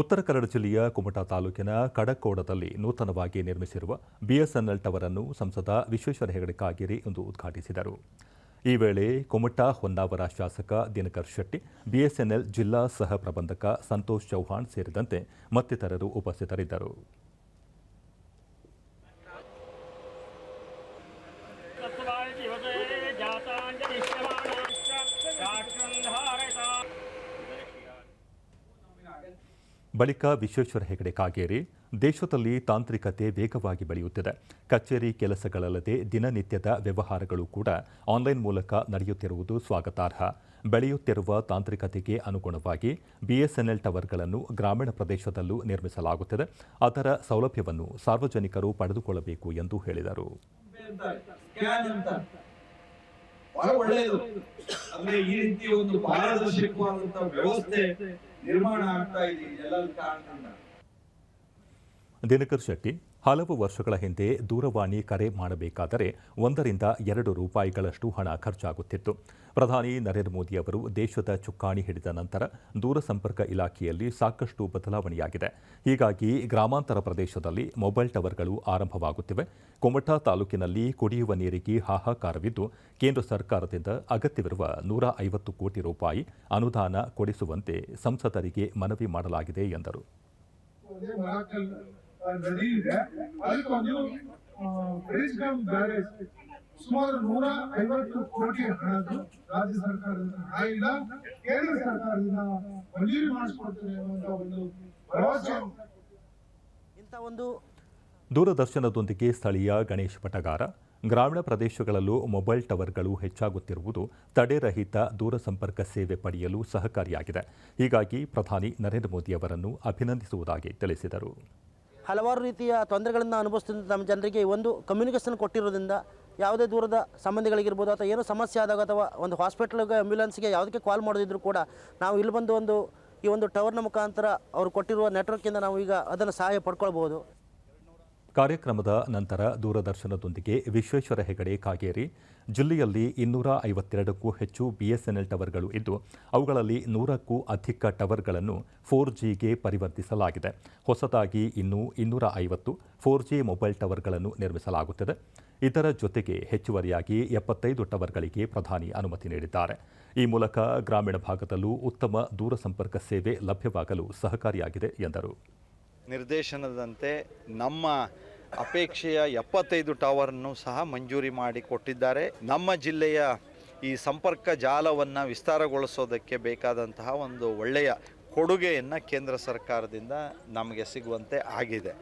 ಉತ್ತರ ಕನ್ನಡ ಜಿಲ್ಲೆಯ ಕುಮಟಾ ತಾಲೂಕಿನ ಕಡಕೋಡದಲ್ಲಿ ನೂತನವಾಗಿ ನಿರ್ಮಿಸಿರುವ ಬಿಎಸ್ಎನ್ಎಲ್ ಟವರ್ ಅನ್ನು ಸಂಸದ ವಿಶ್ವೇಶ್ವರ ಹೆಗಡೆ ಕಾಗೇರಿ ಇಂದು ಉದ್ಘಾಟಿಸಿದರು. ಈ ವೇಳೆ ಕುಮಟಾ ಹೊನ್ನಾವರ ಶಾಸಕ ದಿನಕರ್ ಶೆಟ್ಟಿ, ಬಿಎಸ್ಎನ್ಎಲ್ ಜಿಲ್ಲಾ ಸಹ ಪ್ರಬಂಧಕ ಸಂತೋಷ್ ಚೌಹಾಣ್ ಸೇರಿದಂತೆ ಮತ್ತಿತರರು ಉಪಸ್ಥಿತರಿದ್ದರು. ಬಳಿಕ ವಿಶ್ವೇಶ್ವರ ಹೆಗಡೆ ಕಾಗೇರಿ, ದೇಶದಲ್ಲಿ ತಾಂತ್ರಿಕತೆ ವೇಗವಾಗಿ ಬೆಳೆಯುತ್ತಿದೆ. ಕಚೇರಿ ಕೆಲಸಗಳಲ್ಲದೆ ದಿನನಿತ್ಯದ ವ್ಯವಹಾರಗಳು ಕೂಡ ಆನ್ಲೈನ್ ಮೂಲಕ ನಡೆಯುತ್ತಿರುವುದು ಸ್ವಾಗತಾರ್ಹ. ಬೆಳೆಯುತ್ತಿರುವ ತಾಂತ್ರಿಕತೆಗೆ ಅನುಗುಣವಾಗಿ ಬಿಎಸ್ಎನ್ಎಲ್ ಟವರ್ಗಳನ್ನು ಗ್ರಾಮೀಣ ಪ್ರದೇಶದಲ್ಲೂ ನಿರ್ಮಿಸಲಾಗುತ್ತಿದೆ. ಅದರ ಸೌಲಭ್ಯವನ್ನು ಸಾರ್ವಜನಿಕರು ಪಡೆದುಕೊಳ್ಳಬೇಕು ಎಂದು ಹೇಳಿದರು. ಬಹಳ ಒಳ್ಳೆಯದು. ಅಂದ್ರೆ ಈ ರೀತಿ ಒಂದು ಪಾರದರ್ಶಕವಾದಂತಹ ವ್ಯವಸ್ಥೆ ನಿರ್ಮಾಣ ಆಗ್ತಾ ಇದೆ. ಎಲ್ಲ ಕಾರಣದಿಂದ. ದಿನಕರ್ ಶೆಟ್ಟಿ, ಹಲವು ವರ್ಷಗಳ ಹಿಂದೆ ದೂರವಾಣಿ ಕರೆ ಮಾಡಬೇಕಾದರೆ ಒಂದರಿಂದ ಎರಡು ರೂಪಾಯಿಗಳಷ್ಟು ಹಣ ಖರ್ಚಾಗುತ್ತಿತ್ತು. ಪ್ರಧಾನಿ ನರೇಂದ್ರ ಮೋದಿ ಅವರು ದೇಶದ ಚುಕ್ಕಾಣಿ ಹಿಡಿದ ನಂತರ ದೂರಸಂಪರ್ಕ ಇಲಾಖೆಯಲ್ಲಿ ಸಾಕಷ್ಟು ಬದಲಾವಣೆಯಾಗಿದೆ. ಹೀಗಾಗಿ ಗ್ರಾಮಾಂತರ ಪ್ರದೇಶದಲ್ಲಿ ಮೊಬೈಲ್ ಟವರ್ಗಳು ಆರಂಭವಾಗುತ್ತಿವೆ. ಕುಮಟಾ ತಾಲೂಕಿನಲ್ಲಿ ಕುಡಿಯುವ ನೀರಿಗೆ ಹಾಹಾಕಾರವಿದ್ದು, ಕೇಂದ್ರ ಸರ್ಕಾರದಿಂದ ಅಗತ್ಯವಿರುವ ನೂರ ಐವತ್ತು ಕೋಟಿ ರೂಪಾಯಿ ಅನುದಾನ ಕೊಡಿಸುವಂತೆ ಸಂಸದರಿಗೆ ಮನವಿ ಮಾಡಲಾಗಿದೆ ಎಂದರು. ನದಿ ಇದೆ. ಅದಕ್ಕೆ ಒಂದು ಬ್ರಿಡ್ಜ್ ಕಮ್ ಸುಮಾರು ನೂರ ಐವತ್ತು ಕೋಟಿ ಹಣದ್ದು ರಾಜ್ಯ ಸರ್ಕಾರದಿಂದ ಹಣ ಇಲ್ಲ. ಕೇಂದ್ರ ಸರ್ಕಾರದಿಂದ ಮಂಜೂರಿ ಮಾಡಿಸ್ಕೊಡ್ತೇನೆ ಅನ್ನುವಂತ ಒಂದು ಭರವಸೆ. ಇಂಥ ಒಂದು ದೂರದರ್ಶನದೊಂದಿಗೆ ಸ್ಥಳೀಯ ಗಣೇಶ್ ಪಟಗಾರ ಗ್ರಾಮೀಣ ಪ್ರದೇಶಗಳಲ್ಲೂ ಮೊಬೈಲ್ ಟವರ್ಗಳು ಹೆಚ್ಚಾಗುತ್ತಿರುವುದು ತಡೆರಹಿತ ದೂರಸಂಪರ್ಕ ಸೇವೆ ಪಡೆಯಲು ಸಹಕಾರಿಯಾಗಿದೆ. ಹೀಗಾಗಿ ಪ್ರಧಾನಿ ನರೇಂದ್ರ ಮೋದಿ ಅವರನ್ನು ಅಭಿನಂದಿಸುವುದಾಗಿ ತಿಳಿಸಿದರು. ಹಲವಾರು ರೀತಿಯ ತೊಂದರೆಗಳನ್ನು ಅನುಭವಿಸ್ತಿದ್ದ ನಮ್ಮ ಜನರಿಗೆ ಒಂದು ಕಮ್ಯುನಿಕೇಷನ್ ಕೊಟ್ಟಿರೋದ್ರಿಂದ ಯಾವುದೇ ದೂರದ ಸಂಬಂಧಿಗಳಿಗಿರ್ಬೋದು ಅಥವಾ ಏನೋ ಸಮಸ್ಯೆ ಆದಾಗ ಅಥವಾ ಒಂದು ಹಾಸ್ಪಿಟ್ಲಿಗೆ ಆ್ಯಂಬ್ಯುಲೆನ್ಸ್ಗೆ ಯಾವುದಕ್ಕೆ ಕಾಲ್ ಮಾಡೋದಿದ್ರು ಕೂಡ ನಾವು ಇಲ್ಲಿ ಬಂದು ಒಂದು ಈ ಒಂದು ಟವರ್ನ ಮುಖಾಂತರ ಅವರು ಕೊಟ್ಟಿರುವ ನೆಟ್ವರ್ಕಿಂದ ನಾವು ಈಗ ಅದನ್ನು ಸಹಾಯ ಪಡ್ಕೊಳ್ಬೋದು ಕಾರ್ಯಕ್ರಮದ ನಂತರ ದೂರದರ್ಶನದೊಂದಿಗೆ ವಿಶ್ವೇಶ್ವರ ಹೆಗಡೆ ಕಾಗೇರಿ, ಜಿಲ್ಲೆಯಲ್ಲಿ ಇನ್ನೂರ ಐವತ್ತೆರಡಕ್ಕೂ ಹೆಚ್ಚು ಬಿಎಸ್ಎನ್ಎಲ್ ಟವರ್ಗಳು ಇದ್ದು, ಅವುಗಳಲ್ಲಿ ನೂರಕ್ಕೂ ಅಧಿಕ ಟವರ್ಗಳನ್ನು ಫೋರ್ ಜಿಗೆ ಪರಿವರ್ತಿಸಲಾಗಿದೆ. ಹೊಸದಾಗಿ ಇನ್ನೂ ಇನ್ನೂರ ಐವತ್ತು ಫೋರ್ ಜಿ ಮೊಬೈಲ್ ಟವರ್ಗಳನ್ನು ನಿರ್ಮಿಸಲಾಗುತ್ತಿದೆ. ಇದರ ಜೊತೆಗೆ ಹೆಚ್ಚುವರಿಯಾಗಿ ಎಪ್ಪತ್ತೈದು ಟವರ್ಗಳಿಗೆ ಪ್ರಧಾನಿ ಅನುಮತಿ ನೀಡಿದ್ದಾರೆ. ಈ ಮೂಲಕ ಗ್ರಾಮೀಣ ಭಾಗದಲ್ಲೂ ಉತ್ತಮ ದೂರ ಸಂಪರ್ಕ ಸೇವೆ ಲಭ್ಯವಾಗಲು ಸಹಕಾರಿಯಾಗಿದೆ ಎಂದರು. ನಿರ್ದೇಶನದಂತೆ ನಮ್ಮ ಅಪೇಕ್ಷೆಯ ಎಪ್ಪತ್ತೈದು ಟವರನ್ನು ಸಹ ಮಂಜೂರಿ ಮಾಡಿ ಕೊಟ್ಟಿದ್ದಾರೆ. ನಮ್ಮ ಜಿಲ್ಲೆಯ ಈ ಸಂಪರ್ಕ ಜಾಲವನ್ನು ವಿಸ್ತಾರಗೊಳಿಸೋದಕ್ಕೆ ಬೇಕಾದಂತಹ ಒಂದು ಒಳ್ಳೆಯ ಕೊಡುಗೆಯನ್ನು ಕೇಂದ್ರ ಸರ್ಕಾರದಿಂದ ನಮಗೆ ಸಿಗುವಂತೆ ಆಗಿದೆ.